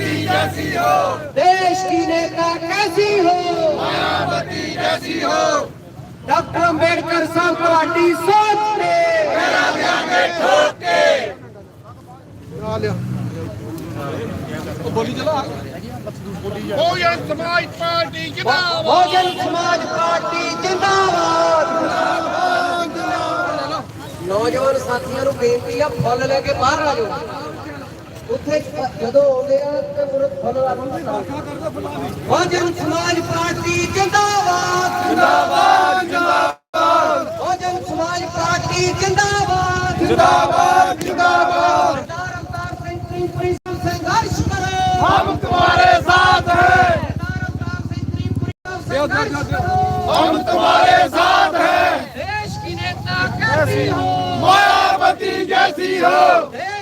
مایاوتی جیسی ہو دیش کی نیتا کیسی ہو مایاوتی جیسی ہو ڈاکٹر امبیڈکر صاحب پارٹی سوچ کے میرا دھیان میں ٹھوک کے بولی سماج پارٹی زندہ باد بہوجن سماج پارٹی زندہ نوجوان ساتھیوں بےنتی ہے فل لے کے باہر آ ਉੱਥੇ ਜਦੋਂ ਆਉਂਦੇ ਆ ਤੇ ਮੁਰ ਫੁੱਲ ਲਾ ਬਹੁਜਨ ਸਮਾਜ ਪਾਰਟੀ ਜਿੰਦਾਬਾਦ जिंदाबाद जिंदाबाद ਬਹੁਜਨ ਸਮਾਜ ਪਾਰਟੀ ਜਿੰਦਾਬਾਦ जिंदाबाद जिंदाबाद ਸਰਦਾਰ ਅਵਤਾਰ ਸਿੰਘ ਤ੍ਰਿਪੁਰੀ ਸੰਘਰਸ਼ ਕਰੋ हम तुम्हारे साथ हैं ਸਰਦਾਰ ਅਵਤਾਰ ਸਿੰਘ ਤ੍ਰਿਪੁਰੀ संघर्ष करो हम तुम्हारे साथ हैं देश की नेता कैसी हो मायावती जैसी हो देश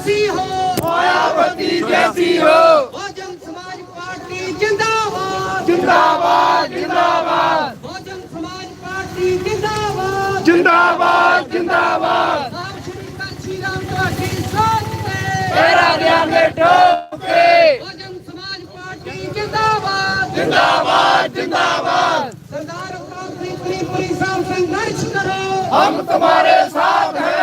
जैसी हो मायावती जैसी हो बहुजन समाज पार्टी जिंदाबाद जिंदाबाद जिंदाबाद बहुजन समाज पार्टी जिंदाबाद जिंदाबाद जिंदाबाद बहुजन समाज पार्टी जिंदाबाद जिंदाबाद जिंदाबाद सरदार उद्धाम सिंह पुलिस संघर्ष करो हम तुम्हारे साथ हैं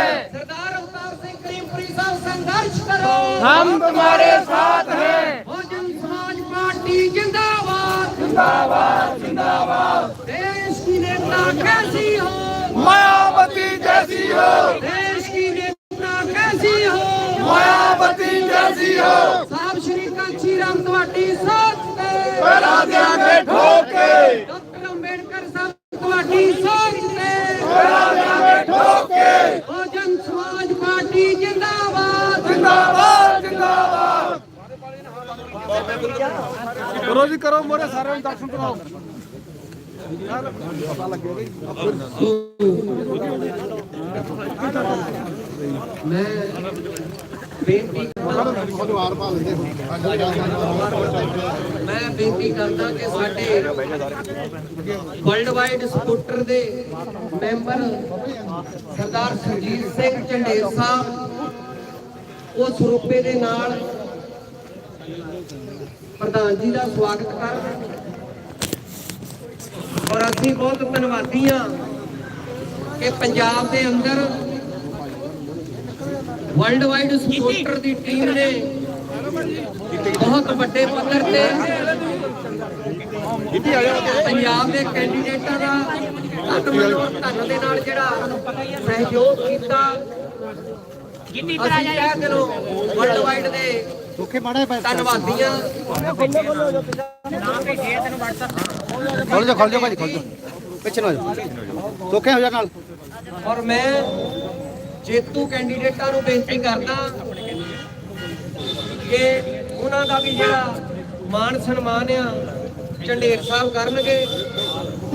हम तुम्हारे साथ हैं बहुजन समाज पार्टी जिंदाबाद जिंदाबाद जिंदाबाद देश की नेता कैसी हो मायावती जैसी हो देश की नेता कैसी हो मायावती जैसी हो ਸਾਹਿਬ ਸ਼੍ਰੀ ਕਾਂਚੀ ਰਾਮ ਤੁਹਾਡੀ ਸੋਚ ਤੇ तेरा देंगे ठोक के ਡਾਕਟਰ ਅੰਬੇਡਕਰ ਸਾਹਿਬ ਤੁਹਾਡੀ ਸੋਚ ਤੇ तेरा देंगे ठोक के ਕਰੋ ਜੀ ਕਰੋ ਮੋਰੇ, ਸਾਰਿਆਂ ਨੂੰ ਦਰਸ਼ਨ ਕਰਾਓ। ਮੈਂ ਬੇਨਤੀ ਕਰਦਾ ਮੈਂ ਬੇਨਤੀ ਕਰਦਾ ਕਿ ਸਾਡੇ ਵਰਲਡ ਵਾਈਡ ਸਕੂਟਰ ਦੇ ਮੈਂਬਰ ਸਰਦਾਰ ਸੁਰਜੀਤ ਸਿੰਘ ਝੰਡੇਰ ਸਾਹਿਬ, ਉਸ ਰੂਪੇ ਦੇ ਨਾਲ ਪ੍ਰਧਾਨ ਜੀ ਦਾ ਸਵਾਗਤ ਕਰਨ ਔਰ ਅਸੀਂ ਬਹੁਤ ਧੰਨਵਾਦੀ ਹਾਂ ਕਿ ਪੰਜਾਬ ਦੇ ਅੰਦਰ ਵਰਲਡ ਵਾਈਡ ਸਕੂਟਰ ਦੀ ਟੀਮ ਨੇ ਬਹੁਤ ਵੱਡੇ ਪੱਧਰ ਤੇ ਪੰਜਾਬ ਦੇ ਕੈਂਡੀਡੇਟਾਂ ਦਾ ਧੰਨ ਧੰਨ ਦੇ ਨਾਲ ਜਿਹੜਾ ਸਹਿਯੋਗ ਕੀਤਾ। ਅਸੀਂ ਕਹਿ ਦਿਲੋਂ ਵਰਲਡ ਵਾਈਡ ਦੇ ਦੁੱਖੇ ਮਾੜੇ ਪੈ ਧੰਨਵਾਦੀਆਂ ਖੋਲ ਜਾ ਖੋਲ ਜਾ ਭਾਜੀ ਖੋਲ ਜਾ ਪਿੱਛੇ ਨੂੰ ਜਾ ਦੁੱਖੇ ਹੋ ਜਾ ਨਾਲ। ਔਰ ਮੈਂ ਜੇਤੂ ਕੈਂਡੀਡੇਟਾਂ ਨੂੰ ਬੇਨਤੀ ਕਰਦਾ ਕਿ ਉਹਨਾਂ ਦਾ ਵੀ ਜਿਹੜਾ ਮਾਨ ਸਨਮਾਨ ਆ ਝੰਡੇਰ ਸਾਹਿਬ ਕਰਨਗੇ।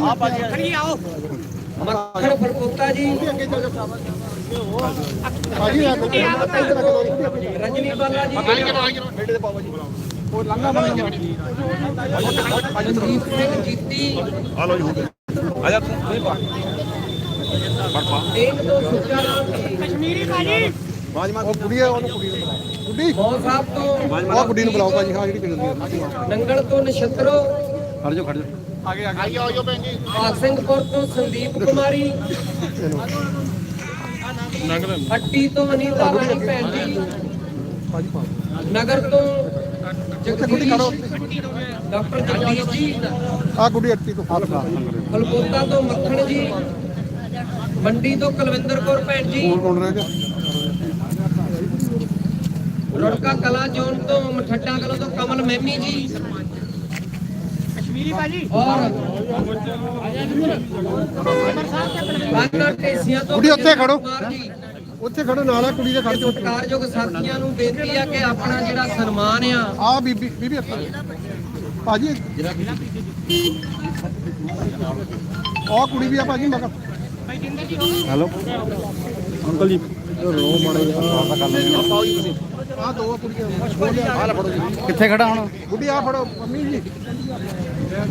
ਆ ਭਾਜੀ ਖੜੀ ਆਓ ਮੱਖਣ ਫਰਕੋਤਾ ਜੀ। ਭਾਜੀ ਆ ਰਜਨੀ ਬਾਲਾ ਜੀ। ਉਹ ਲੰਗਾ ਬੰਦ ਮਨਦੀਪ ਸਿੰਘ ਜੀਤੀ ਦੇਖ ਤੋਂ ਸੁੱਚਾ ਰਾਮ ਜੀ ਬਾਜੀ ਮਾਰ ਉਹ ਕੁੜੀ ਆ ਉਹਨੂੰ ਕੁੜੀ ਨੂੰ ਬੁਲਾਓ ਕੁੜੀ ਮੌ ਸਾਹਿਬ ਤੋਂ ਉਹ ਕੁੜੀ ਨੂੰ ਬੁਲਾਓ ਭਾਜੀ ਹਾਂ ਜਿਹੜੀ ਪਿੰਡ ਦੀ ਆ ਨੰਗਲ ਤੋਂ ਨਛੱਤਰੋ ਖੜ ਜਾ ਖੜ ਜਾ ਆਗੇ ਆਗੇ ਭਾਗ ਸਿੰਘਪੁਰ ਤੋਂ ਸੰਦੀਪ ਕੁਮਾਰੀ। ਹੱਟੀ ਤੋਂ ਅਨੀਤਾ ਰਾਣੀ ਭੈਣ ਜੀ। ਭਾਜੀ ਨਗਰ ਤੋਂ ਜਗਦੀਸ਼ ਡਾਕਟਰ ਜਗਦੀਸ਼ ਜੀ। ਆ ਕੁੜੀ ਅੱਟੀ ਤੋਂ। ਹੱਥ ਲਾ ਫਲਕੋਤਾ ਤੋਂ ਮੱਖਣ ਜੀ। ਮੰਡੀ ਤੋਂ ਕੁਲਵਿੰਦਰ ਕੌਰ ਭੈਣ ਜੀ। ਕੌਣ ਕੌਣ ਰਹਿ ਗਿਆ? ਰੁੜਕਾ ਕਲਾ ਜੋਨ ਤੋਂ ਮਠੱਡਾ ਕਲਾਂ ਤੋਂ ਕਮਲ ਮਹਿਮੀ ਜੀ। ਕਸ਼ਮੀਰੀ ਬਾਜੀ ਔਰ ਕੁੜੀ ਉੱਥੇ ਖੜੋ। ਜੀ। ਉੱਥੇ ਖੜੋ ਨਾਲ ਆ ਕੁੜੀ ਦੇ ਖੜ ਜਾ ਸਤਿਕਾਰਯੋਗ ਸਾਥੀਆਂ ਨੂੰ ਬੇਨਤੀ ਆ ਕਿ ਆਪਣਾ ਜਿਹੜਾ ਸਨਮਾਨ ਆ। ਆ ਬੀਬੀ ਬੀਬੀ ਭਾਜੀ। ਆ ਕੁੜੀ ਵੀ ਆ ਭਾਜੀ ਮਗਰ ਹੈਲੋ। ਅੰਕਲ ਜੀ। ਰੋ ਮਾੜੇ ਜਿਹਾ। ਕਰ ਲੈਂਦੇ ਕਿੱਥੇ ਖੜਾ ਹੁਣ? ਬੁੱਢੀ ਆ ਫੜੋ ਮੰਮੀ ਜੀ।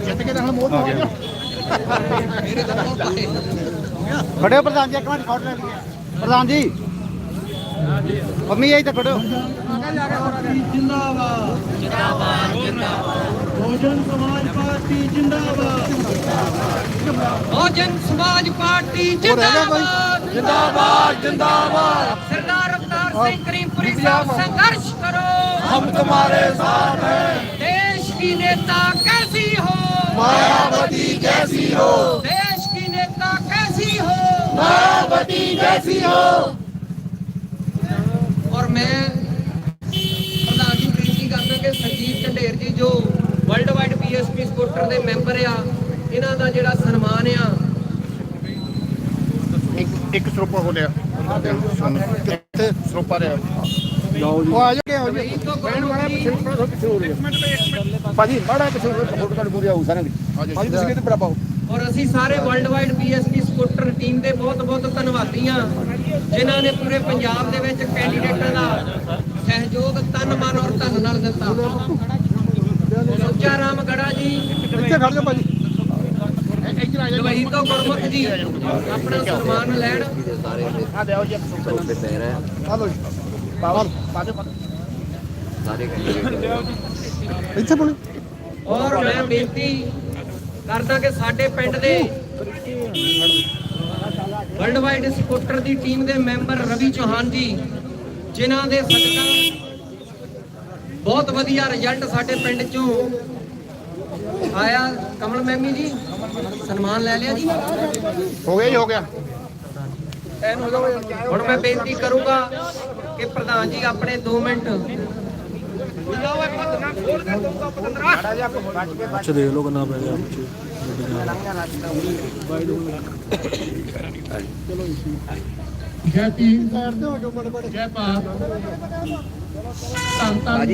ਜਿੱਤ ਕੇ ਤਾਂ ਹੁਣ ਮੋਹ ਗਿਆ ਖੜਿਓ ਪ੍ਰਧਾਨ ਜੀ ਇੱਕ ਮਿੰਟ ਫੋਟੋ ਲੈ। ਲਈਏ ਪ੍ਰਧਾਨ ਜੀ। ਮੰਮੀ ਇਹ ਤਾਂ ਖੜੋ ਜਿੰਦਾਬਾਦ ਜਿੰਦਾਬਾਦ ਜਿੰਦਾਬਾਦ। ਬਹੁਜਨ ਸਮਾਜ ਪਾਰਟੀ ਜਿੰਦਾਬਾਦ ਬਹੁਜਨ ਸਮਾਜ ਪਾਰਟੀ ਜਿੰਦਾਬਾਦ। ਜਿੰਦਾਬਾਦ ਜਿੰਦਾਬਾਦ। ਸਰਦਾਰ सिंह करीमपुरी साहब संघर्ष करो हम तुम्हारे साथ हैं देश की नेता कैसी हो मायावती कैसी हो देश की नेता कैसी हो मायावती कैसी हो और मैं ਪ੍ਰਧਾਨ ਜੀ ਬੇਨਤੀ ਕਰਦਾ ਕਿ ਸੰਜੀਤ ਢੰਡੇਰ ਜੀ ਜੋ ਵਰਲਡ ਵਾਈਡ ਪੀਐਸਪੀ ਸਪੋਰਟਰ ਦੇ ਮੈਂਬਰ ਆ ਇਹਨਾਂ ਦਾ ਜਿਹੜਾ ਸਨਮਾਨ ਆ। ਇੱਕ ਇੱਕ ਸਰੂਪਾ ਹੋ ਲਿਆ ਕਿੱਥੇ ਸਰੋਪਾ ਰਿਹਾ ਜੀ। ਉਹ ਆ ਜਾ ਕੇ ਇਹ ਤੋਂ ਕੋਈ ਭਾਜੀ ਮਾੜਾ ਪਿੱਛੇ ਫੋਟੋ ਕਾਰਡ ਪੂਰੀ ਆਉ ਸਾਰਿਆਂ ਦੀ। ਭਾਜੀ ਤੁਸੀਂ ਕਿਤੇ ਬਰਾਬਰ ਹੋ ਔਰ ਅਸੀਂ ਸਾਰੇ world wide PSP supporter team ਦੇ ਬਹੁਤ ਬਹੁਤ ਧੰਨਵਾਦੀ ਹਾਂ ਜਿਨ੍ਹਾਂ ਨੇ ਪੂਰੇ ਪੰਜਾਬ ਦੇ ਵਿੱਚ ਕੈਂਡੀਡੇਟਾਂ ਦਾ ਸਹਿਯੋਗ ਤਨ ਮਨ ਔਰ ਧਨ ਨਾਲ ਦਿੱਤਾ। ਸੁੱਚਾ ਰਾਮ ਗੜਾ ਜੀ। ਇੱਥੇ ਖੜ ਜਾ ਭਾਜੀ। ਇੱਧਰ ਆ ਦੁਬਈ ਤੋਂ ਗੁਰਮੁਖ ਜੀ। ਆਪਣਾ ਸਨਮਾਨ ਲੈਣ। ਆ ਦਿਓ ਜੀ ਆ ਲਓ ਜੀ। ਪਾਵਲ ਪਾ ਦੇ ਇੱਥੇ ਬੋਲੀ। ਔਰ ਮੈਂ ਬੇਨਤੀ ਕਰਦਾ ਕਿ ਸਾਡੇ ਪਿੰਡ ਦੇ ਵਰਲਡ ਵਾਈਡ ਸਪੋਰਟਰ ਦੀ ਟੀਮ ਦੇ ਮੈਂਬਰ ਰਵੀ ਚੌਹਾਨ ਜੀ ਜਿਨ੍ਹਾਂ ਦੇ ਸਦਕਾ ਬਹੁਤ ਵਧੀਆ ਰਿਜ਼ਲਟ ਸਾਡੇ ਪਿੰਡ ਚੋਂ ਆਇਆ ਕਮਲ ਮੈਮੀ ਜੀ। ਸਨਮਾਨ ਲੈ ਲਿਆ ਜੀ। ਹੋ ਗਿਆ ਜੀ ਹੋ ਗਿਆ। ਹੁਣ ਮੈਂ ਬੇਨਤੀ ਕਰੂੰਗਾ ਕਿ ਪ੍ਰਧਾਨ ਜੀ ਆਪਣੇ 2 ਮਿੰਟ। ਪਿੱਛੇ ਦੇਖ ਲਓ ਕਿੰਨਾ ਪੈ ਗਿਆ ਜੈ ਭੀਮ। ਜੈ ਭਾਰਤ। ਧੰਨ ਧੰਨ।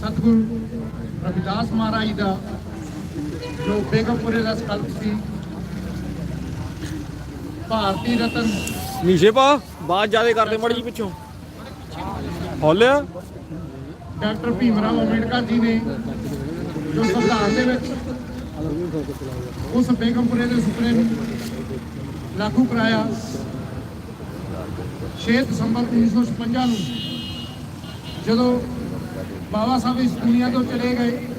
ਸਤਿਗੁਰੂ ਰਵਿਦਾਸ ਮਹਾਰਾਜ ਦਾ ਜੋ ਬੇਗਮਪੁਰੇ ਦਾ ਸਕਲਪ ਸੀ ਭਾਰਤੀ ਰਤਨ। ਨੀਚੇ ਪਾ ਬਾਅਦ ਜਿਆਦੇ ਕਰਦੇ ਮੜੀ ਜੀ ਪਿੱਛੋਂ। ਹੌਲਿਆ ਡਾਕਟਰ ਭੀਮ ਰਾਓ ਅੰਬੇਡਕਰ ਜੀ ਨੇ ਜੋ ਸੰਵਿਧਾਨ ਦੇ ਵਿੱਚ ਉਸ ਬੇਗਮਪੁਰੇ ਦੇ ਸੁਪਨੇ ਨੂੰ ਲਾਗੂ ਕਰਾਇਆ 6 ਦਸੰਬਰ 1956 ਨੂੰ ਜਦੋਂ ਬਾਬਾ ਸਾਹਿਬ ਇਸ ਦੁਨੀਆ ਤੋਂ ਚਲੇ ਗਏ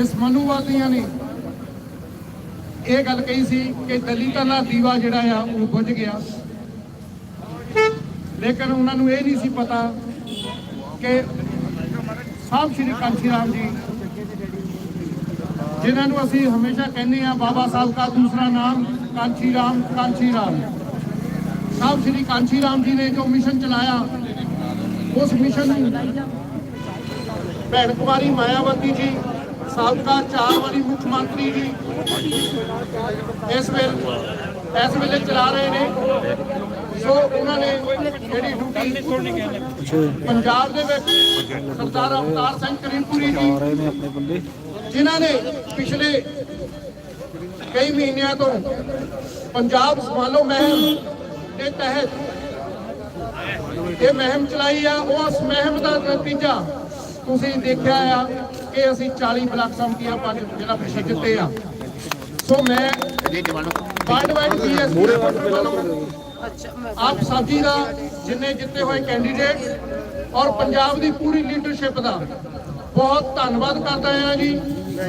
ਇਸ ਮਨੂਵਾਦੀਆਂ ਨੇ ਇਹ ਗੱਲ ਕਹੀ ਸੀ ਕਿ ਦਲਿਤਾਂ ਦਾ ਦੀਵਾ ਜਿਹੜਾ ਆ, ਉਹ ਬੁਝ ਗਿਆ। ਲੇਕਿਨ ਉਹਨਾਂ ਨੂੰ ਇਹ ਨਹੀਂ ਸੀ ਪਤਾ ਕਿ ਸਾਹਿਬ ਸ਼੍ਰੀ ਕਾਂਸ਼ੀ ਰਾਮ ਜੀ, ਜਿਨ੍ਹਾਂ ਨੂੰ ਅਸੀਂ ਹਮੇਸ਼ਾ ਕਹਿੰਦੇ ਆ ਬਾਬਾ ਸਾਹਿਬ ਦਾ ਦੂਸਰਾ ਨਾਮ ਕਾਂਸ਼ੀ ਰਾਮ ਕਾਂਸ਼ੀ ਰਾਮ। ਸਾਹਿਬ ਸ਼੍ਰੀ ਕਾਂਸ਼ੀ ਰਾਮ ਜੀ ਨੇ ਜੋ ਮਿਸ਼ਨ ਚਲਾਇਆ, ਉਸ ਮਿਸ਼ਨ ਨੂੰ ਭੈਣ ਕੁਮਾਰੀ ਮਾਇਆਵਤੀ ਜੀ ਸਾਬਕਾ ਚਾਰ ਵਾਰੀ ਮੁੱਖ ਮੰਤਰੀ ਜੀ ਇਸ ਵੇਲੇ ਇਸ ਵੇਲੇ ਚਲਾ ਰਹੇ ਨੇ। ਸੋ ਉਹਨਾਂ ਨੇ ਜਿਹੜੀ ਡਿਊਟੀ ਪੰਜਾਬ ਦੇ ਵਿੱਚ ਸਰਦਾਰ ਅਵਤਾਰ ਸਿੰਘ ਕਰੀਮਪੁਰੀ ਜੀ ਆ ਰਹੇ ਨੇ ਆਪਣੇ ਬੰਦੇ ਜਿਨ੍ਹਾਂ ਨੇ ਪਿਛਲੇ ਕਈ ਮਹੀਨਿਆਂ ਤੋਂ ਪੰਜਾਬ ਸੰਭਾਲੋ ਮਹਿਮ ਦੇ ਤਹਿਤ ਇਹ ਮਹਿਮ ਚਲਾਈ ਆ। ਉਸ ਮਹਿਮ ਦਾ ਨਤੀਜਾ ਤੁਸੀਂ ਦੇਖਿਆ ਆ। ਕਿ ਅਸੀਂ 40 ਬਲਾਕ ਸੰਮਤੀਆਂ ਪੰਜ ਜਿਹੜਾ ਪਿਛੇ ਜਿੱਤੇ ਆ। ਸੋ ਮੈਂ ਵਰਲਡ ਵਾਈਡ ਪੀਐਸਪੀ ਵੱਲੋਂ ਆਪ ਸਾਥੀ ਦਾ ਜਿੰਨੇ ਜਿੱਤੇ ਹੋਏ ਕੈਂਡੀਡੇਟ ਔਰ ਪੰਜਾਬ ਦੀ ਪੂਰੀ ਲੀਡਰਸ਼ਿਪ ਦਾ ਬਹੁਤ ਧੰਨਵਾਦ ਕਰਦਾ ਹਾਂ ਜੀ।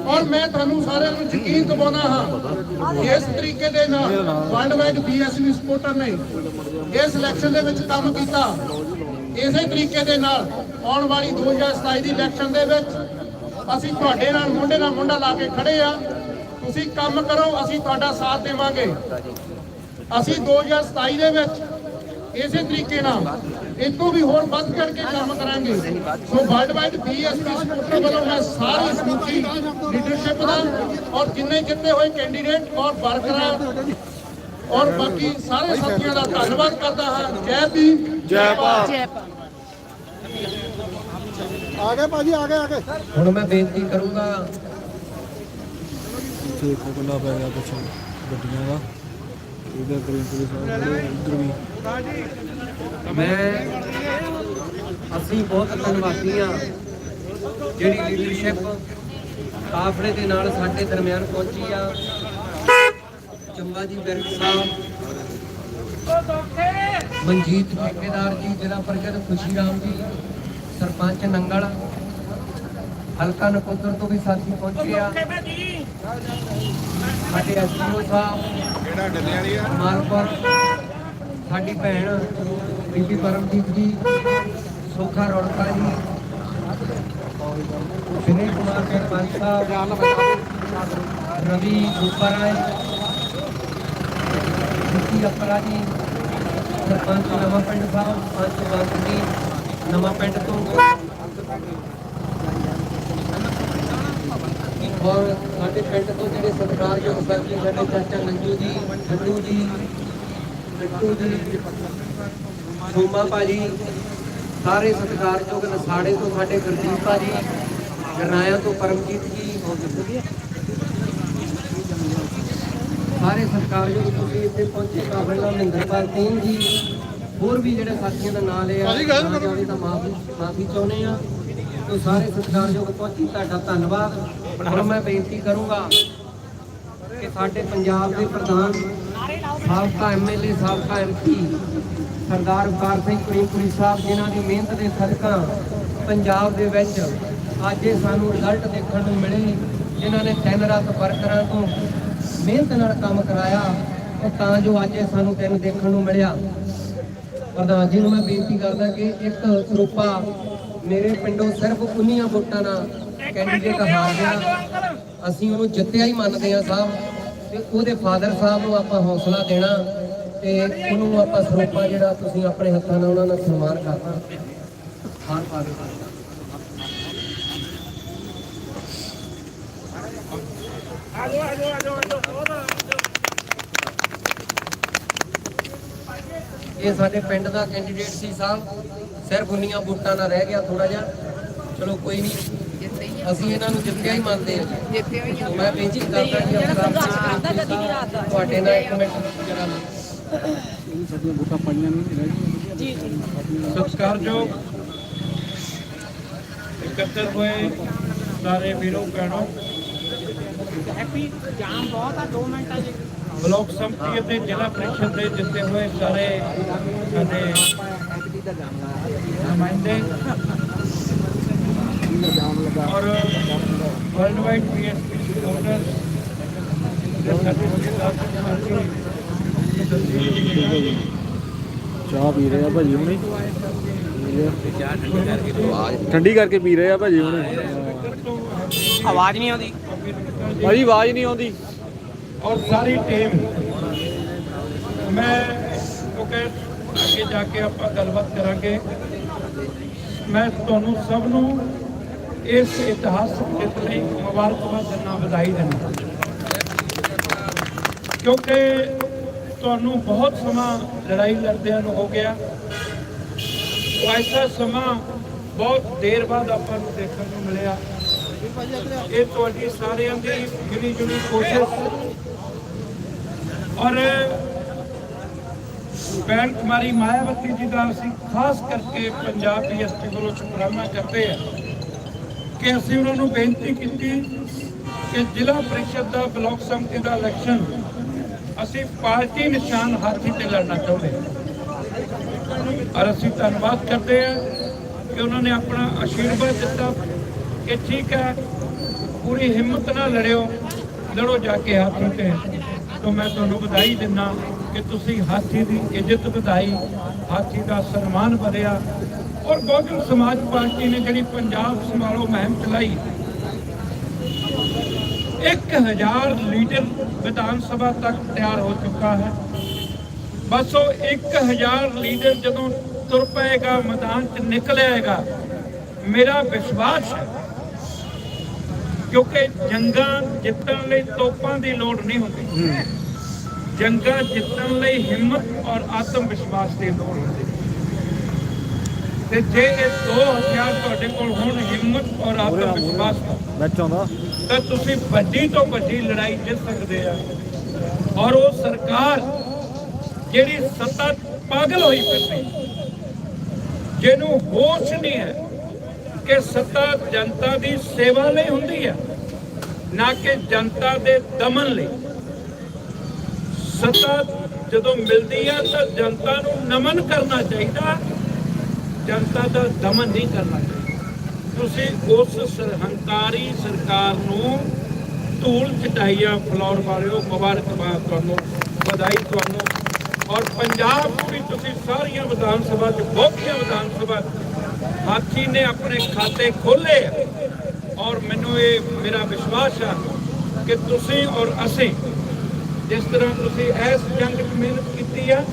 ਔਰ ਮੈਂ ਤੁਹਾਨੂੰ ਸਾਰਿਆਂ ਨੂੰ ਯਕੀਨ ਦਿਵਾਉਣਾ ਹਾਂ ਇਸ ਤਰੀਕੇ ਦੇ ਨਾਲ ਵਰਲਡ ਵਾਈਡ ਬੀਐਸਪੀ ਸਪੋਰਟਰ ਨੇ ਇਸ ਇਲੈਕਸ਼ਨ ਦੇ ਵਿੱਚ ਕੰਮ ਕੀਤਾ। ਇਸੇ ਤਰੀਕੇ ਦੇ ਨਾਲ ਆਉਣ ਵਾਲੀ 2027 ਦੀ ਇਲੈਕਸ਼ਨ ਦੇ ਵਿੱਚ ਅਸੀਂ ਤੁਹਾਡੇ ਨਾਲ ਮੁੰਡੇ ਨਾਲ ਮੁੰਡਾ ਲਾ ਕੇ ਖੜੇ ਆ। ਤੁਸੀਂ ਕੰਮ ਕਰੋ ਅਸੀਂ ਤੁਹਾਡਾ ਸਾਥ ਦੇਵਾਂਗੇ। ਅਸੀਂ 2027 ਦੇ ਵਿੱਚ ਇਸੇ ਤਰੀਕੇ ਨਾਲ ਇਹ ਤੋਂ ਵੀ ਹੋਰ ਵੱਧ ਚੜ ਕੇ ਕੰਮ ਕਰਾਂਗੇ। So world wide BSP supporter ਵੱਲੋਂ ਮੈਂ ਸਾਰੀ ਸਮੁੱਚੀ ਲੀਡਰਸ਼ਿਪ ਦਾ ਔਰ ਜਿੰਨੇ ਜਿੱਤੇ ਹੋਏ ਕੈਂਡੀਡੇਟ ਔਰ ਵਰਕਰਾਂ ਔਰ ਬਾਕੀ ਸਾਰੇ ਸਾਥੀਆਂ ਦਾ ਧੰਨਵਾਦ ਕਰਦਾ ਹਾਂ। ਜੈ ਭੀਮ। ਜੈ ਭਾਰਤ। ਆ ਗਏ ਭਾਜੀ ਆ ਗਏ ਆ ਗਏ। ਹੁਣ ਮੈਂ ਬੇਨਤੀ ਕਰੂੰਗਾ। ਇੱਥੇ ਕਿੰਨਾ ਪੈ ਗਿਆ ਪਿੱਛੇ ਗੱਡੀਆਂ ਦਾ। ਇਹਦੇ ਕਰੀਮ ਪੁਲਿਸ ਵਾਲੇ ਇੱਧਰ ਵੀ। ਮੈਂ ਅਸੀਂ ਬਹੁਤ ਧੰਨਵਾਦੀ ਹਾਂ। ਜਿਹੜੀ ਲੀਡਰਸ਼ਿਪ ਕਾਫਲੇ ਦੇ ਨਾਲ ਸਾਡੇ ਦਰਮਿਆਨ ਪਹੁੰਚੀ ਆ। ਚੰਬਾ ਜੀ ਬਿਰਕ ਸਾਹਿਬ। ਮਨਜੀਤ ਠੇਕੇਦਾਰ ਜੀ ਜ਼ਿਲ੍ਹਾ ਪਰਿਸ਼ਦ ਖੁਸ਼ੀ ਰਾਮ ਜੀ। ਸਰਪੰਚ ਨੰਗਲ। ਹਲਕਾ ਨਕੋਦਰ ਤੋਂ ਵੀ ਸਾਥੀ ਪਹੁੰਚੇ ਆ। ਸਾਡੇ ਐਸਪੀਓ ਸਾਹਿਬ ਕਿਹੜਾ ਡੱਲੇ ਵਾਲੀ ਆ? ਮਾਲਪੁਰ। ਸਾਡੀ ਭੈਣ ਬੀਬੀ ਪਰਮਜੀਤ ਜੀ ਸੋਖਾ ਰੌਣਕਾ ਜੀ। ਵਿਨੇ ਕੁਮਾਰ ਸਰਪੰਚ ਸਾਹਿਬ ਰਵੀ ਗੁਪਰਾਏ। ਜੀ ਅਪਰਾ ਜੀ। ਸਰਪੰਚ ਨਵਾਂ ਪਿੰਡ ਸਾਹਿਬ ਪੰਚ ਜੀ। ਨਵਾਂ ਪਿੰਡ ਤੋਂ ਔਰ ਸਾਡੇ ਪਿੰਡ ਤੋਂ ਜਿਹੜੇ ਸਤਿਕਾਰਯੋਗ ਸਰਪੰਚ ਸਾਡੇ ਚਾਚਾ ਨੰਜੂ ਜੀ ਠੰਡੂ ਜੀ ਲੱਟੂ ਜੀ, ਸੋਮਾ ਭਾਜੀ, ਸਾਰੇ ਸਤਿਕਾਰਯੋਗ ਨਸਾੜੇ ਤੋਂ ਸਾਡੇ ਗੁਰਦੀਪ ਭਾਜੀ, ਗਰਨਾਇਆ ਤੋਂ ਪਰਮਜੀਤ ਜੀ, ਸਾਰੇ ਸਤਿਕਾਰਯੋਗ ਤੁਸੀਂ ਇੱਥੇ ਪਹੁੰਚੇ ਕਾਬਲਾ ਮਹਿੰਦਰਪਾਲ ਸਿੰਘ ਜੀ ਹੋਰ ਵੀ ਜਿਹੜੇ ਸਾਥੀਆਂ ਦਾ ਨਾਮ ਲਿਆ ਭਾਜੀ ਗੱਲ ਕਰੋ। ਜਾਣੀ ਤਾਂ ਮਾਫੀ ਮਾਫੀ ਚਾਹੁੰਦੇ ਆ ਤੋਂ ਸਾਰੇ ਸਤਿਕਾਰਯੋਗ ਪਹੁੰਚੀ ਤੁਹਾਡਾ ਧੰਨਵਾਦ। ਹੁਣ ਮੈਂ ਬੇਨਤੀ ਕਰੂੰਗਾ ਕਿ ਸਾਡੇ ਪੰਜਾਬ ਦੇ ਪ੍ਰਧਾਨ ਸਾਬਕਾ ਐਮਐਲਏ ਸਾਬਕਾ ਐਮਪੀ ਸਰਦਾਰ ਵਕਾਰ ਸਿੰਘ ਪ੍ਰੀਮਪੁਰੀ ਸਾਹਿਬ ਜਿਨ੍ਹਾਂ ਦੀ ਮਿਹਨਤ ਦੇ ਸਦਕਾ ਪੰਜਾਬ ਦੇ ਵਿੱਚ ਅੱਜ ਇਹ ਸਾਨੂੰ ਰਿਜ਼ਲਟ ਦੇਖਣ ਨੂੰ ਮਿਲੇ। ਜਿਨ੍ਹਾਂ ਨੇ ਤਿੰਨ ਰਾਤ ਵਰਕਰਾਂ ਤੋਂ ਮਿਹਨਤ ਨਾਲ ਕੰਮ ਕਰਾਇਆ ਤਾਂ ਜੋ ਅੱਜ ਇਹ ਸਾਨੂੰ ਦਿਨ ਦੇਖਣ ਨੂੰ ਮਿਲਿਆ। ਪ੍ਰਧਾਨ ਜੀ ਨੂੰ ਮੈਂ ਬੇਨਤੀ ਕਰਦਾ ਕਿ ਇੱਕ ਸਰੂਪਾ ਮੇਰੇ ਪਿੰਡੋਂ ਸਿਰਫ 19 ਵੋਟਾਂ ਨਾਲ ਕੈਂਡੀਡੇਟ ਹਾਰ ਗਿਆ। ਅਸੀਂ ਉਹਨੂੰ ਜਿੱਤਿਆ ਹੀ ਮੰਨਦੇ ਆ ਸਾਹਿਬ ਤੇ ਉਹਦੇ ਫਾਦਰ ਸਾਹਿਬ ਨੂੰ ਆਪਾਂ ਹੌਸਲਾ ਦੇਣਾ ਤੇ ਉਹਨੂੰ ਆਪਾਂ ਸਰੂਪਾ ਜਿਹੜਾ ਤੁਸੀਂ ਆਪਣੇ ਹੱਥਾਂ ਨਾਲ ਉਹਨਾਂ ਦਾ ਸਨਮਾਨ ਕਰਨਾ ਹਾਰ ਪਾ ਦਿਓ। ਇਹ ਸਾਡੇ ਪਿੰਡ ਦਾ ਕੈਂਡੀਡੇਟ ਸੀ ਸਾਹਿਬ। ਸਿਰਫ ਉਨੀਆਂ ਵੋਟਾਂ ਨਾਲ ਰਹਿ ਗਿਆ ਥੋੜਾ ਜਿਹਾ। ਚਲੋ ਕੋਈ ਨਹੀਂ ਅਸੀਂ ਇਹਨਾਂ ਨੂੰ ਜਿੱਤਿਆ ਹੀ ਮੰਨਦੇ ਹਾਂ। ਮੈਂ ਬੇਨਤੀ ਕਰਦਾ ਕਿ ਅਫਸਰ ਤੁਹਾਡੇ ਨਾਲ ਇੱਕ ਮਿੰਟ ਜਰਾ ਸਾਡੀਆਂ ਵੋਟਾਂ ਪਾਈਆਂ ਨਹੀਂ ਰਹਿ ਸਤਿਕਾਰਯੋਗ ਇਕੱਤਰ ਹੋਏ ਸਾਰੇ ਵੀਰੋ ਭੈਣੋ। ਹੈਪੀ ਜਾਮ ਬਹੁਤ ਆ 2 ਮਿੰਟਾਂ ਜੀ ਬਲਾਕ ਸੰਮਤੀ ਅਤੇ ਜ਼ਿਲ੍ਹਾ ਪ੍ਰੀਸ਼ਦ ਦੇ ਜਿੱਤੇ ਹੋਏ ਸਾਰੇ ਸਾਡੇ ਨੁਮਾਇੰਦੇ ਔਰ ਵਰਲਡ ਵਾਈਡ ਪੀਐਸਪੀ ਸਪੋਰਟਰਸ ਚਾਹ ਪੀ ਰਹੇ ਆ ਭਾਜੀ ਹੁਣੇ? ਠੰਡੀ ਕਰਕੇ ਪੀ ਰਹੇ ਆ ਭਾਜੀ ਹੁਣੇ? ਆਵਾਜ਼ ਨਹੀਂ ਆਉਂਦੀ। ਭਾਜੀ ਆਵਾਜ਼ ਨਹੀਂ ਆਉਂਦੀ। ਔਰ ਸਾਰੀ ਟੀਮ ਮੈਂ ਕਿਉਂਕਿ ਅੱਗੇ ਜਾ ਕੇ ਆਪਾਂ ਗੱਲਬਾਤ ਕਰਾਂਗੇ। ਮੈਂ ਤੁਹਾਨੂੰ ਸਭ ਨੂੰ ਇਸ ਇਤਿਹਾਸਕ ਜਿੱਤ ਲਈ ਮੁਬਾਰਕਬਾਦ ਦਿੰਦਾ ਵਧਾਈ ਦਿੰਦਾ ਕਿਉਂਕਿ ਤੁਹਾਨੂੰ ਬਹੁਤ ਸਮਾਂ ਲੜਾਈ ਲੜਦਿਆਂ ਨੂੰ ਹੋ ਗਿਆ। ਐਸਾ ਸਮਾਂ ਬਹੁਤ ਦੇਰ ਬਾਅਦ ਆਪਾਂ ਨੂੰ ਦੇਖਣ ਨੂੰ ਮਿਲਿਆ। ਇਹ ਤੁਹਾਡੀ ਸਾਰਿਆਂ ਦੀ ਮਿਲੀ ਜੁਲੀ ਕੋਸ਼ਿਸ਼ ਔਰ ਭੈਣ ਕੁਮਾਰੀ ਮਾਇਆਵਤੀ ਜੀ ਦਾ ਅਸੀਂ ਖਾਸ ਕਰਕੇ ਪੰਜਾਬ ਪੀਐਸਪੀ ਵੱਲੋਂ ਸ਼ੁਕਰਾਨਾ ਕਰਦੇ ਹਾਂ ਕਿ ਅਸੀਂ ਉਹਨਾਂ ਨੂੰ ਬੇਨਤੀ ਕੀਤੀ ਕਿ ਜ਼ਿਲ੍ਹਾ ਪ੍ਰੀਸ਼ਦ ਦਾ ਬਲਾਕ ਸੰਮਤੀ ਦਾ ਇਲੈਕਸ਼ਨ ਅਸੀਂ ਪਾਰਟੀ ਨਿਸ਼ਾਨ ਹਾਥੀ ਤੇ ਲੜਨਾ ਚਾਹੁੰਦੇ ਹਾਂ। ਔਰ ਅਸੀਂ ਧੰਨਵਾਦ ਕਰਦੇ ਹਾਂ ਕਿ ਉਹਨਾਂ ਨੇ ਆਪਣਾ ਆਸ਼ੀਰਵਾਦ ਦਿੱਤਾ ਕਿ ਠੀਕ ਹੈ, ਪੂਰੀ ਹਿੰਮਤ ਨਾਲ ਲੜਿਓ, ਲੜੋ ਜਾ ਕੇ ਹਾਥੀ ਤੇ। ਤੋਂ ਮੈਂ ਤੁਹਾਨੂੰ ਵਧਾਈ ਦਿੰਦਾ ਕਿ ਤੁਸੀਂ ਹਾਥੀ ਦੀ ਇੱਜ਼ਤ ਵਧਾਈ, ਹਾਥੀ ਦਾ ਸਨਮਾਨ ਵਧਿਆ ਔਰ ਬਹੁਜਨ ਸਮਾਜ ਪਾਰਟੀ ਨੇ ਜਿਹੜੀ ਪੰਜਾਬ ਸੰਭਾਲੋ ਮੁਹਿੰਮ ਚਲਾਈ 1000 ਲੀਡਰ ਵਿਧਾਨ ਸਭਾ ਤੱਕ ਤਿਆਰ ਹੋ ਚੁੱਕਾ ਹੈ। ਬਸ ਉਹ 1000 ਲੀਡਰ ਜਦੋਂ ਤੁਰ ਪਏਗਾ, ਮੈਦਾਨ 'ਚ ਨਿਕਲ ਆਏਗਾ, ਮੇਰਾ ਵਿਸ਼ਵਾਸ ਹੈ ਕਿਉਂਕਿ ਜੰਗਾਂ ਜਿੱਤਣ ਲਈ ਤੋਪਾਂ ਦੀ ਲੋੜ ਨਹੀਂ ਹੁੰਦੀ। ਜੰਗਾਂ ਜਿੱਤਣ ਲਈ ਹਿੰਮਤ ਔਰ ਆਤਮ ਵਿਸ਼ਵਾਸ ਦੀ ਲੋੜ ਹੁੰਦੀ। ਤੇ ਜੇ ਇਹ ਦੋ ਹਥਿਆਰ ਤੁਹਾਡੇ ਕੋਲ ਹੋਣ ਹਿੰਮਤ ਔਰ ਆਤਮ ਵਿਸ਼ਵਾਸ ਵਿੱਚ ਆਉਂਦਾ ਤਾਂ ਤੁਸੀਂ ਵੱਡੀ ਤੋਂ ਵੱਡੀ ਲੜਾਈ ਜਿੱਤ ਸਕਦੇ ਆ। ਔਰ ਉਹ ਸਰਕਾਰ ਜਿਹੜੀ ਸੱਤਾ ਪਾਗਲ ਹੋਈ ਫਿਰਦੀ ਜਿਹਨੂੰ ਹੋਸ਼ ਨਹੀਂ ਹੈ ਕਿ ਸੱਤਾ ਜਨਤਾ ਦੀ ਸੇਵਾ ਲਈ ਹੁੰਦੀ ਹੈ, ਨਾ ਕਿ ਜਨਤਾ ਦੇ ਦਮਨ ਲਈ। ਸੱਤਾ ਜਦੋਂ ਮਿਲਦੀ ਆ ਤਾਂ ਜਨਤਾ ਨੂੰ ਨਮਨ ਕਰਨਾ ਚਾਹੀਦਾ, ਜਨਤਾ ਦਾ ਦਮਨ ਨਹੀਂ ਕਰਨਾ ਚਾਹੀਦਾ। ਤੁਸੀਂ ਉਸ ਸਰ- ਹੰਕਾਰੀ ਸਰਕਾਰ ਨੂੰ ਧੂਲ ਚਟਾਈਆ ਫਲੋਰ ਵਾਲਿਓ, ਮੁਬਾਰਕਬਾਦ ਤੁਹਾਨੂੰ, ਵਧਾਈ ਤੁਹਾਨੂੰ। ਔਰ ਪੰਜਾਬ ਵੀ ਤੁਸੀਂ ਸਾਰੀਆਂ ਵਿਧਾਨ ਸਭਾ ਚ ਬਹੁਤੀਆਂ ਵਿਧਾਨ ਸਭਾ ਹਾਥੀ ਨੇ ਆਪਣੇ ਖਾਤੇ ਖੋਲੇ ਔਰ ਮੈਨੂੰ ਇਹ ਮੇਰਾ ਵਿਸ਼ਵਾਸ ਆ ਕਿ ਤੁਸੀਂ ਔਰ ਅਸੀਂ ਜਿਸ ਤਰ੍ਹਾਂ ਤੁਸੀਂ ਇਸ ਜੰਗ 'ਚ ਮਿਹਨਤ ਕੀਤੀ ਆ,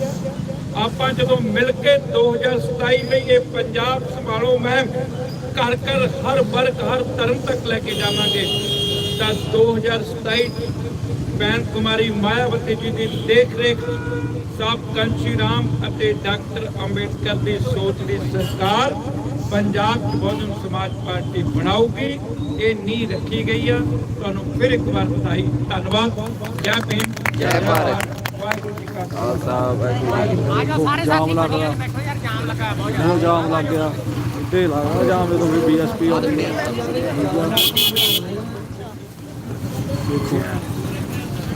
ਆਪਾਂ ਜਦੋਂ ਮਿਲ ਕੇ 2027 ਵਿੱਚ ਇਹ ਪੰਜਾਬ ਸੰਭਾਲੋ, ਮੈਂ ਘਰ ਘਰ ਹਰ ਵਰਗ, ਹਰ ਧਰਮ ਤੱਕ ਲੈ ਕੇ ਜਾਵਾਂਗੇ, ਤਾਂ 2027 ਭੈਣ ਕੁਮਾਰੀ ਮਾਇਆਵਤੀ ਜੀ ਦੀ ਦੇਖ ਰੇਖ ਸਾਹਿਬ ਕੰਚੀ ਰਾਮ ਅਤੇ ਡਾਕਟਰ ਅੰਬੇਡਕਰ ਦੀ ਸੋਚ ਦੀ ਸਰਕਾਰ ਪੰਜਾਬ 'ਚ ਬਹੁਜਨ ਸਮਾਜ ਪਾਰਟੀ ਬਣਾਊਗੀ ਇਹ ਨੀ ਰੱਖੀ ਗਈ ਆ। ਤੁਹਾਨੂੰ ਫਿਰ ਇੱਕ ਵਾਰ ਵਧਾਈ ਧੰਨਵਾਦ। ਜੈ ਭੀਮ ਜੈ ਭਾਰਤ। ਵਾਹਿਗੁਰੂ ਜੀ ਕਾ ਖਾਲਸਾ। ਜਾਮ ਲੱਗ ਗਿਆ। ਮੈਨੂੰ ਜਾਮ ਲੱਗ ਗਿਆ। ਇੱਥੇ ਲੱਗਾ ਜਾਮ ਜਦੋਂ ਵੀ ਬੀਐਸਪੀ ਆਉਂਦੀ ਹੈ ਦੇਖੋ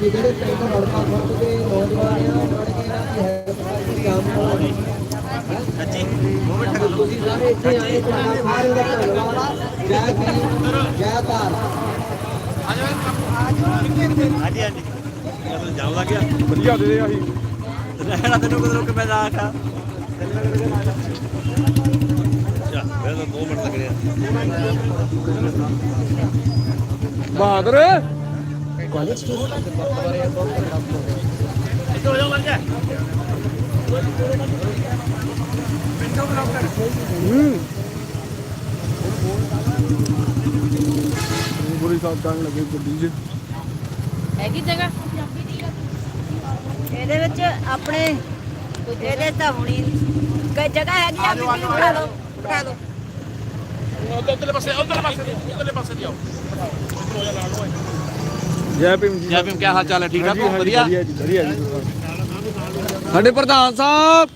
ਜਿਹੜੇ ਪਿੰਡ ਰੜਕਾ ਫੁੱਟ ਦੇ ਨੌਜਵਾਨ ਆ ਉਹਨਾਂ ਨੇ ਇਹਨਾਂ ਦੀ ਹੈਲਪ ਕੀਤੀ ਆਮ ਤੁਸੀਂ ਸਾਰੇ ਇੱਥੇ ਆਏ ਤੁਹਾਡਾ ਸਾਰਿਆਂ ਦਾ ਧੰਨਵਾਦ ਜੈ ਭੀਮ ਜੈ ਭਾਰਤ ਵਧੀਆ ਦੇ ਦੇ ਆਹੀ ਬਹਾਦਰ। ਬੁਰੀ ਸਾਹਿਬ ਟੰਗ ਲੱਗੇ ਗੱਡੀ 'ਚ ਹੈਗੀ ਜਗ੍ਹਾ? ਇਹਦੇ ਵਿੱਚ ਆਪਣੇ ਇਹਦੇ ਤਾਂ ਹੁਣੀ ਕਈ ਜਗ੍ਹਾ ਹੈਗੀ ਆ? ਵੀ ਬਿਠਾ ਲਓ ਬਿਠਾ ਲਓ ਜੈ ਭੀਮ ਜੀ। ਜੈ ਭੀਮ ਕੀ ਹਾਲ ਚਾਲ ਹੈ? ਠੀਕ ਠਾਕ ਹੋ? ਵਧੀਆ? ਵਧੀਆ ਜੀ ਵਧੀਆ ਜੀ। ਸਾਡੇ ਪ੍ਰਧਾਨ ਸਾਹਿਬ।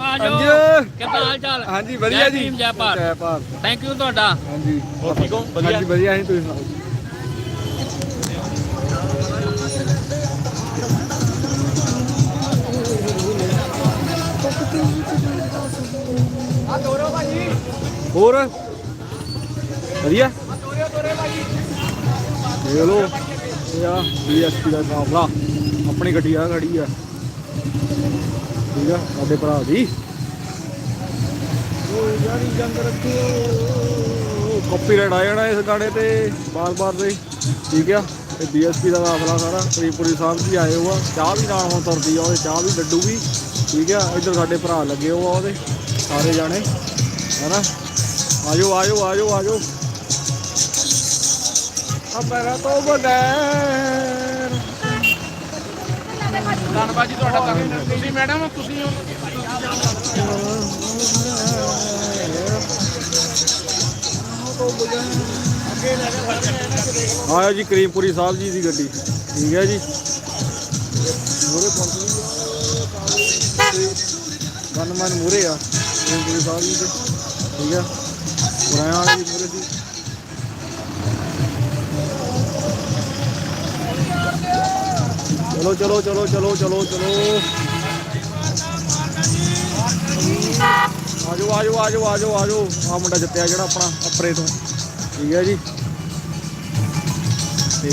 ਹਾਂਜੀ। ਕਿੱਦਾਂ ਹਾਲ ਚਾਲ? ਹਾਂਜੀ ਵਧੀਆ ਜੈ ਜੀ। ਭੀਮ, ਜੈ ਭਾਰਤ। ਜੈ ਭਾਰਤ। ਥੈਂਕ ਯੂ ਤੁਹਾਡਾ। ਹਾਂਜੀ। ਹੋਰ ਠੀਕ ਹੋ? ਵਧੀਆ? ਹਾਂਜੀ ਵਧੀਆ ਜੀ ਤੁਸੀਂ ਸੁਣਾਓ? ਹੋਰ? ਵਧੀਆ? ਦੇਖ ਲੋ ਇਹ ਆ ਡੀਐਸਪੀ ਦਾ ਕਾਫਲਾ ਆਪਣੀ ਗੱਡੀ ਆ ਖੜੀ ਆ। ਠੀਕ ਆ ਸਾਡੇ ਭਰਾ ਦੀ। ਉਹ ਯਾਰੀ ਜੰਗ ਰੱਖਿਓ ਕਾਪੀਰਾਈਟ ਆ ਜਾਣਾ ਇਸ ਗਾਣੇ ਤੇ ਬਾਰ-ਬਾਰ ਦੇ ਠੀਕ ਆ ਤੇ ਡੀਐਸਪੀ ਦਾ ਕਾਫਲਾ ਸਾਰਾ ਤ੍ਰਿਪੁਰੀ ਸਾਹਿਬ ਜੀ ਆਏ ਹੋ ਆ। ਚਾਹ ਵੀ ਨਾਲ ਹੁਣ ਤੁਰਦੀ ਆ ਉਹਦੇ ਚਾਹ ਵੀ ਲੱਡੂ ਵੀ ਠੀਕ ਆ ਇੱਧਰ ਸਾਡੇ ਭਰਾ ਲੱਗੇ ਹੋ ਆ ਉਹਦੇ ਸਾਰੇ ਜਾਣੇ। ਹੈਨਾ? ਆਜੋ ਆਜੋ ਆਜੋ ਆਜੋ। ਅਬਰਾ ਤੋਂ ਬਗੈਰ ਧੰਨਵਾਦ ਜੀ ਤੁਹਾਡਾ ਧੰਨਵਾਦ। ਤੁਸੀਂ ਮੈਡਮ, ਤੁਸੀਂ ਆਇਆ ਜੀ, ਕਰੀਮਪੁਰੀ ਸਾਹਿਬ ਜੀ ਦੀ ਗੱਡੀ। ਠੀਕ ਹੈ ਜੀ। ਮੂਰੇ ਪਹੁੰਚ ਗਈ ਗਨਮਨ ਮੂਰੇ ਆ। ਕਰੀਮਪੁਰੀ ਸਾਹਿਬ ਜੀ ਦੇ। ਠੀਕ ਹੈ। ਪੁਰਾਣਾ ਵਾਲੇ ਮੂਰੇ ਸੀ। ਚਲੋ ਚਲੋ ਚਲੋ ਚਲੋ ਚਲੋ ਚਲੋ। ਆਜੋ ਆਜੋ ਆਜੋ ਆਜੋ ਆਜੋ। ਆ ਮੁੰਡਾ ਜਿੱਤਿਆ ਜਿਹੜਾ ਆਪਣਾ ਅਪਰੇ ਤੋਂ। ਠੀਕ ਹੈ ਜੀ। ਤੇ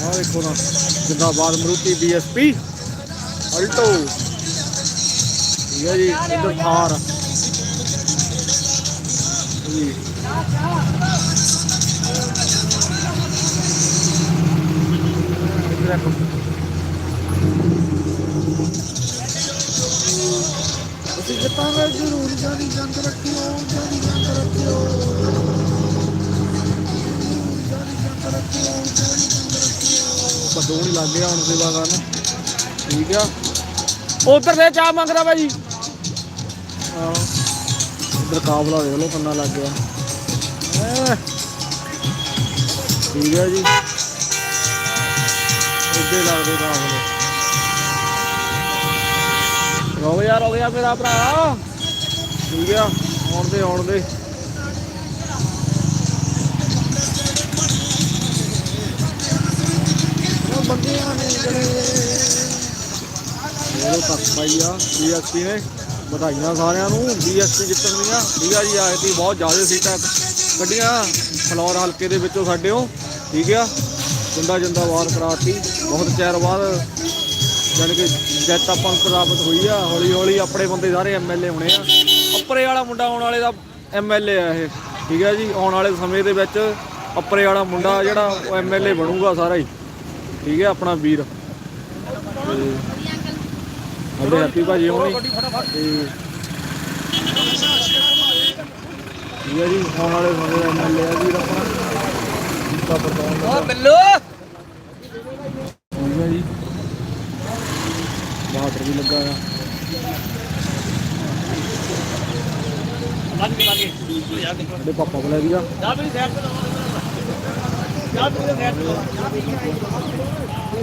ਆਹ ਦੇਖੋ ਨਾ, ਜਿੰਦਾਬਾਦ ਮਰੂਤੀ ਡੀਐਸਪੀ ਅਲਟੋ। ਠੀਕ ਹੈ ਜੀ ਇੱਧਰ ਥਾਰ ਜੀ। ਦੇਖੋ ਅਸੀਂ ਜਿੱਤਾਂਗੇ ਜ਼ਰੂਰ ਜਾਨੀ ਜੰਗ ਰੱਖਿਓ ਜਾਨੀ ਜੰਗ ਰੱਖਿਓ ਬਦੋਣੀ ਲੱਗ ਗਿਆ ਹੁਣ ਸੇਵਾ ਕਰਨ ਠੀਕ ਆ ਉਧਰ ਦੇ ਚਾਹ ਮੰਗਦਾ ਭਾਜੀ। ਹਾਂ ਉਧਰ ਕਾਬਲਾ ਦੇਖ ਲਓ ਕਿੰਨਾ ਲੱਗ ਗਿਆ। ਠੀਕ ਹੈ ਜੀ। ਇੱਦੇ ਲੱਗਦੇ ਕਾਬਲੇ ਰੋ ਯਾਰ ਹੋ ਗਿਆ ਮੇਰਾ ਭਰਾ। ਠੀਕ ਆ, ਆਉਣ ਦੇ ਆਉਣ ਦੇ। ਬੰਦੀਆਂ ਨੇ ਜਿਹੜੇ ਮੇਰੇ ਤੱਕ ਪਾਈ ਡੀਐਸਪੀ ਨੇ। ਵਧਾਈਆਂ ਸਾਰਿਆਂ ਨੂੰ ਡੀਐਸਪੀ ਜਿੱਤਣ ਦੀਆਂ। ਠੀਕ ਆ ਜੀ ਆਇਤੀ ਬਹੁਤ ਜ਼ਿਆਦਾ ਸੀਟਾਂ ਗੱਡੀਆਂ ਫਲੋਰ ਹਲਕੇ ਦੇ ਵਿੱਚੋਂ ਸਾਡੇੋਂ ਠੀਕ ਆ। ਜਿੰਦਾ ਜਿੰਦਾ ਵਾਰ ਕਰਾਤੀ। ਬਹੁਤ ਚਿਰ ਬਾਅਦ ਜਾਣੀ ਕਿ ਜਿੱਤ ਆਪਾਂ ਨੂੰ ਪ੍ਰਾਪਤ ਹੋਈ ਆ। ਹੌਲੀ ਹੌਲੀ ਆਪਣੇ ਬੰਦੇ ਸਾਰੇ ਐਮਐਲਏ ਹੋਣੇ ਆ। ਅੱਪਰੇ ਵਾਲਾ ਮੁੰਡਾ ਆਉਣ ਵਾਲੇ ਦਾ ਐਮਐਲਏ ਆ ਇਹ। ਠੀਕ ਹੈ ਜੀ? ਆਉਣ ਵਾਲੇ ਸਮੇਂ ਦੇ ਵਿੱਚ ਅੱਪਰੇ ਵਾਲਾ ਮੁੰਡਾ ਜਿਹੜਾ ਉਹ ਐਮਐਲਏ ਬਣੂਗਾ ਸਾਰਾ ਹੀ। ਠੀਕ ਹੈ ਆਪਣਾ ਵੀਰ। ਸਾਡੇ ਹੈਪੀ ਭਾਜੀ ਹੋਣੀ। ਤੇ ਠੀਕ ਹੈ ਜੀ? ਆਉਣ ਵਾਲੇ ਸਮੇਂ ਦਾ ਐਮਐਲਏ ਆ ਵੀਰ ਆਪਣਾ। ਜਿੱਤਾ ਪ੍ਰਧਾਨ ਓ ਬਿੱਲੂ! ਠੀਕ ਹੈ ਜੀ। ਬਾਰਡਰ ਵੀ ਲੱਗਾ ਆ। ਸਾਡੇ ਪਾਪਾ ਕੋਲ ਹੈਗੀ ਆ।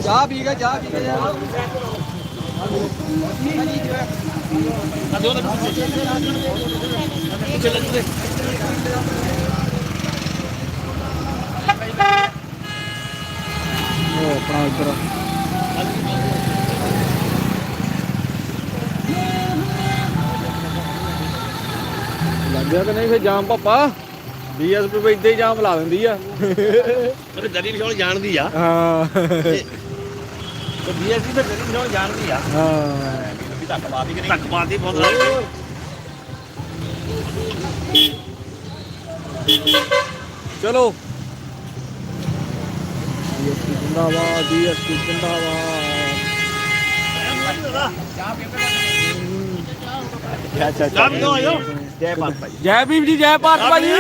ਜਾ ਪੀ ਗਿਆ ਜਾ ਪੀ ਗਿਆ। ਉਹ ਆਪਣਾ ਇੱਧਰ। ਲੱਗ ਗਿਆ ਕਿ ਨਹੀਂ ਫੇ ਜਾਮ ਪਾਪਾ? ਡੀਐਸਪੀ ਵੀ ਇੱਦਾਂ ਹੀ ਜਾਮ ਲਾ ਦਿੰਦੀ ਆ। ਤੇ ਦਰੀ ਵਿਛਾਉਣ ਜਾਣਦੀ ਆ। ਹਾਂ। ਤੇ ਤੇ ਦਰੀ ਵਿਛਾਉਣ ਜਾਣਦੀ ਆ। ਹਾਂ। ਵੀ ਧੱਕ ਮਾਰਦੀ ਕਿ ਨਹੀਂ? ਧੱਕ ਮਾਰਦੀ ਬਹੁਤ ਲੱਗਦੀ ਚਲੋ। ਜਿੰਦਾਬਾਦ ਡੀਐਸਪੀ ਜਿੰਦਾਬਾਦ। ਜਾ ਭਾਰਤ ਭਾਈ। ਭੀਮ ਜੀ ਜੈ ਭਾਰਤ ਭਾਜੀ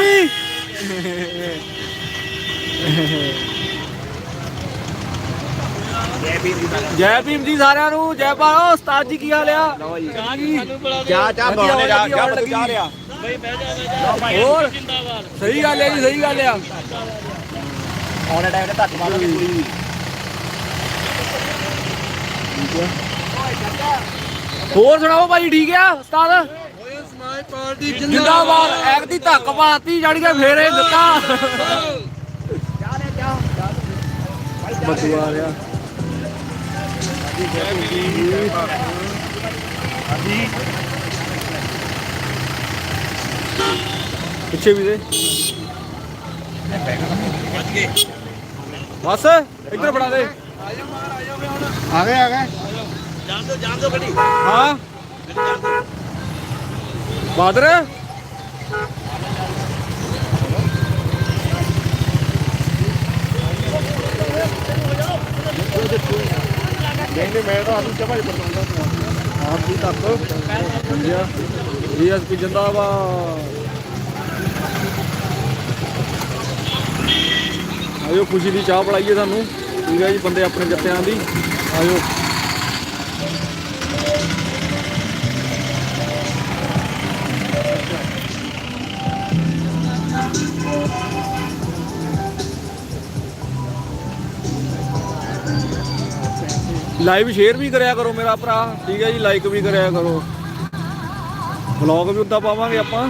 ਜੈ ਭੀਮ ਜੀ। ਸਾਰਿਆਂ ਨੂੰ ਜੈ ਭਾਰਤ। ਉਸਤਾਦ ਜੀ ਕੀ ਹਾਲ ਆ? ਚਾਹ ਜੀ। ਬੋਲੇ ਜਾ ਜਾ ਹੋਰ? ਸਹੀ ਗੱਲ ਹੈ ਜੀ ਸਹੀ ਗੱਲ ਆ। ਆਉਣੇ ਟਾਈਮ ਤੇ ਧੱਕ ਮਾਰਦੀ ਪੂਰੀ ਹੋਰ ਸੁਣਾਓ ਭਾਈ, ਠੀਕ ਆ ਉਸਤਾਦ? ਸਮਾਜ ਪਾਰਟੀ ਜਿੰਦਾਬਾਦ, ਐਕ ਦੀ ਧੱਕ ਪਾਤੀ, ਜਾਣੀ ਕਿ ਫੇਰੇ ਦਿੱਤਾ। ਬਦੂਆ ਰਿਆ ਪਿੱਛੇ ਵੀ ਦੇ। ਬਸ, ਇੱਧਰ ਫੜਾ ਦੇ। ਆ ਗਏ ਆ ਗਏ। ਜਾਣ ਦੋ ਜਾਣ ਦੋ ਗੱਡੀ। ਹਾਂ। ਬਾਦਰ। ਨਹੀਂ ਨਹੀਂ ਮੈਂ ਤਾਂ ਆਲੂ ਚਾਹ ਪਰਵਾਉਂਦਾ ਆਪ ਜੀ ਤੱਕ ਡੀਐਸਪੀ ਜਿੰਦਾਬਾਦ। ਆਇਓ ਖੁਸ਼ੀ ਦੀ ਚਾਹ ਪੜਾਈਏ ਤੁਹਾਨੂੰ। ਠੀਕ ਹੈ ਜੀ, ਬੰਦੇ ਆਪਣੇ ਜੱਤਿਆਂ ਦੀ। ਆਇਓ। ਲਾਈਵ ਸ਼ੇਅਰ ਵੀ ਕਰਿਆ ਕਰੋ ਮੇਰਾ ਭਰਾ, ਠੀਕ ਹੈ ਜੀ ਲਾਈਕ ਵੀ ਕਰਿਆ ਕਰੋ। ਵਲੌਗ ਵੀ ਉੱਦਾਂ ਪਾਵਾਂਗੇ ਆਪਾਂ।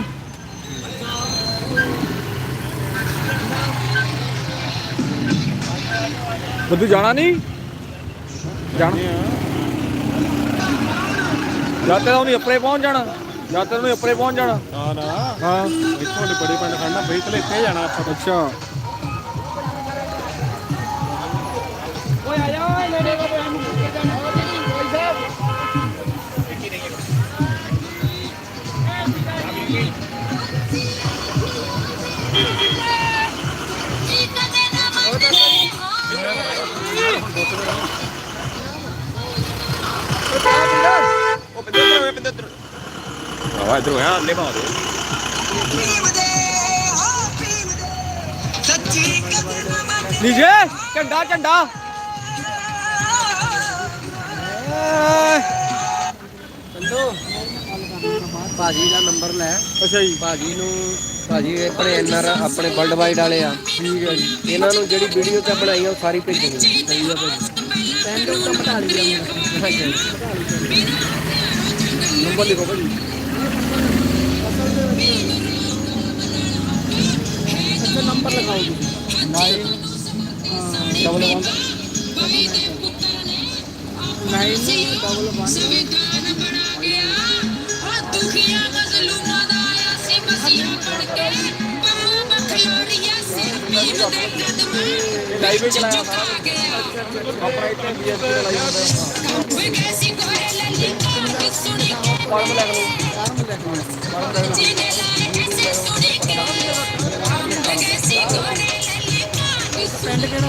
ਬੱਦੂ ਜਾਣਾ ਨਹੀਂ? ਜਾਣਾ। ਜਾਤੇ ਉਹਨੇ ਉੱਪਰੇ ਪਹੁੰਚ ਜਾਣਾ ਜਾਤੇ ਉਹਨੇ ਉੱਪਰੇ ਪਹੁੰਚ ਜਾਣਾ। ਨਾ ਨਾ। ਹਾਂ। ਇੱਥੋਂ ਦੇ ਬੜੇ ਪਿੰਡ ਖੜਨਾ ਬਈਤਲੇ ਇੱਥੇ ਜਾਣਾ ਆਪਾਂ। ਅੱਛਾ। ਉਹ ਆਵਾ ਇਧਰ ਹੋਇਆ ਲੈ ਬਾਹਰ ਨੀਜੇ ਝੰਡਾ ਝੰਡਾ ਭਾਜੀ ਦਾ ਨੰਬਰ ਲੈ। ਅੱਛਾ ਜੀ। ਭਾਜੀ ਨੂੰ ਭਾਜੀ ਆਪਣੇ ਐਨਆਰ ਆਪਣੇ ਵਰਲਡ ਵਾਈਡ ਵਾਲੇ ਆ। ਠੀਕ ਹੈ ਜੀ। ਇਹਨਾਂ ਨੂੰ ਜਿਹੜੀ ਵੀਡੀਓ ਤੇ ਬਣਾਈ ਆ ਉਹ ਸਾਰੀ ਭੇਜਣੀ ਸਹੀ ਆ ਭਾਜੀ। ਨੰਬਰ ਲਿਖੋ ਭਾਜੀ। ਅੱਛਾ ਨੰਬਰ ਲਗਾਓ ਜੀ 9 ਡਬਲ 1 ਨਾਈਨ ਡਬਲ ਵਨ ਸੰਵਿਧਾਨ ਬਣਾ ਗਿਆ ਆ ਦੁਖੀਆਂ ਮਜ਼ਲੂਮਾਂ ਦਾ ਆਇਆ ਸੀ ਮਸੀਹਾ ਬਣ ਕੇ ਪੰਮਾ ਬਖਲੋਰੀਆ ਸਿਰ ਪੀਰ ਦੇ ਕਦਮਾਂ ਲਾਈਵ ਚਲਾਇਆ ਆਪਣਾ ਇੱਥੇ ਬੀਐਸਪੀ ਲਾਈਵ ਹੁੰਦਾ ਕੰਬ ਗਏ ਸੀ ਲੱਲੀ ਕਾਰ ਸੁਣੀ ਸੁਣੀ ਕੇ ਕੰਬ ਕੇ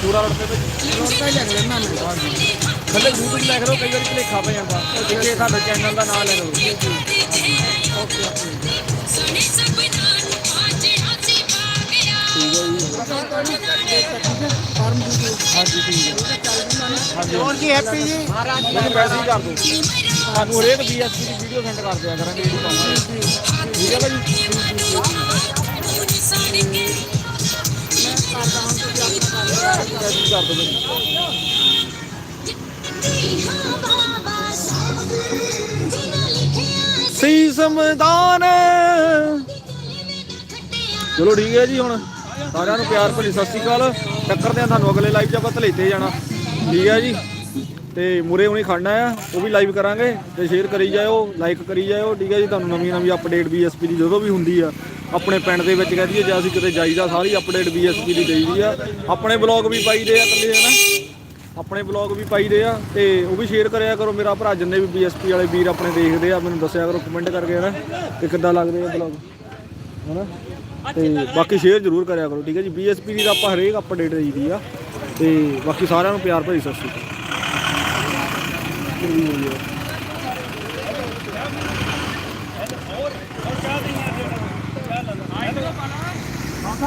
ਪੂਰਾ ਰੋਡ ਤੇ ਰੋਡ ਤੇ ਲੈ ਲੈਣਾ ਹਾਂਜੀ ਥੱਲੇ YouTube ਲਿਖ ਲਓ ਕਈ ਵਾਰੀ ਭੁਲੇਖਾ ਪੈ ਜਾਂਦਾ ਜਿੱਥੇ ਸਾਡੇ ਚੈਨਲ ਦਾ ਨਾਮ ਲੈ ਲਓ ਸੁਣੀ ਸੰਵਿਧਾਨ ਅੱਜ ਹਾਸੀ ਪਾ ਗਿਆ ਹੋਰ ਜੀ? ਹੈਪੀ ਜੀ ਮੈਨੂੰ ਪੈਸੇ ਹੀ ਕਰ ਦਿਓ। ਤੁਹਾਨੂੰ ਹਰੇਕ ਬੀਐਸਪੀ ਦੀ ਵੀਡੀਓ ਸੈਂਡ ਕਰ ਦਿਆ ਕਰਾਂਗੇ ਜਿਹੜੀ ਪਾਵਾਂਗੇ ਠੀਕ ਹੈ ਭਾਜੀ ਪੈਸੇ ਹੀ ਕਰ ਦਿਓ ਭਾਜੀ ਸੀ ਸੰਵਿਧਾਨ ਚਲੋ ਠੀਕ ਹੈ ਜੀ ਹੁਣ। ਸਾਰਿਆਂ ਨੂੰ ਪਿਆਰ ਭਰੀ ਸਤਿ ਸ਼੍ਰੀ ਅਕਾਲ। ਟੱਕਰਦੇ ਆ ਤੁਹਾਨੂੰ ਅਗਲੇ ਲਾਈਵ 'ਚ ਆਪਾਂ ਧਲੇਤੇ ਜਾਣਾ। ਠੀਕ ਹੈ ਜੀ? ਤੇ ਮੁਰੇ ਹੁਣੇ ਖੜਨਾ ਆ, ਉਹ ਵੀ ਲਾਈਵ ਕਰਾਂਗੇ ਤੇ ਸ਼ੇਅਰ ਕਰੀ ਜਾਇਓ ਲਾਈਕ ਕਰੀ ਜਾਇਓ। ਠੀਕ ਹੈ ਜੀ? ਤੁਹਾਨੂੰ ਨਵੀਂ ਨਵੀਂ ਅਪਡੇਟ ਬੀਐਸਪੀ ਦੀ ਜਦੋਂ ਵੀ ਹੁੰਦੀ ਆ, ਆਪਣੇ ਪਿੰਡ ਦੇ ਵਿੱਚ ਕਹਿ ਦਈਏ ਜੇ ਅਸੀਂ ਕਿਤੇ ਜਾਈਦਾ, ਸਾਰੀ ਅਪਡੇਟ ਬੀਐਸਪੀ ਦੀ ਦੇਈਦੀ ਆ। ਆਪਣੇ ਬਲੌਗ ਵੀ ਪਾਈਦੇ ਆ ਇਕੱਲੇ, ਹਨਾ? ਆਪਣੇ ਬਲੌਗ ਵੀ ਪਾਈਦੇ ਆ ਤੇ ਉਹ ਵੀ ਸ਼ੇਅਰ ਕਰਿਆ ਕਰੋ। ਮੇਰਾ ਭਰਾ ਜਿੰਨੇ ਵੀ ਬੀਐਸਪੀ ਵਾਲੇ ਵੀਰ ਆਪਣੇ ਦੇਖਦੇ ਆ, ਮੈਨੂੰ ਦੱਸਿਆ ਕਰੋ ਕਮੈਂਟ ਕਰਕੇ, ਹਨਾ? ਕਿ ਕਿੱਦਾਂ ਲੱਗਦੇ ਆ ਬਲੌਗ ਹਨਾ? ਤੇ ਬਾਕੀ ਸ਼ੇਅਰ ਜ਼ਰੂਰ ਕਰਿਆ ਕਰੋ, ਠੀਕ ਹੈ ਜੀ? ਬੀਐਸਪੀ ਦੀ ਤਾਂ ਆਪਾਂ ਹਰੇਕ ਅਪਡੇਟ ਦੇਈਦੀ ਆ। ਤੇ ਬਾਕੀ ਸਾਰਿਆਂ ਨੂੰ ਪਿਆਰ ਭਰੀ ਸਤਿ ਸ਼੍ਰੀ ਅਕਾਲ।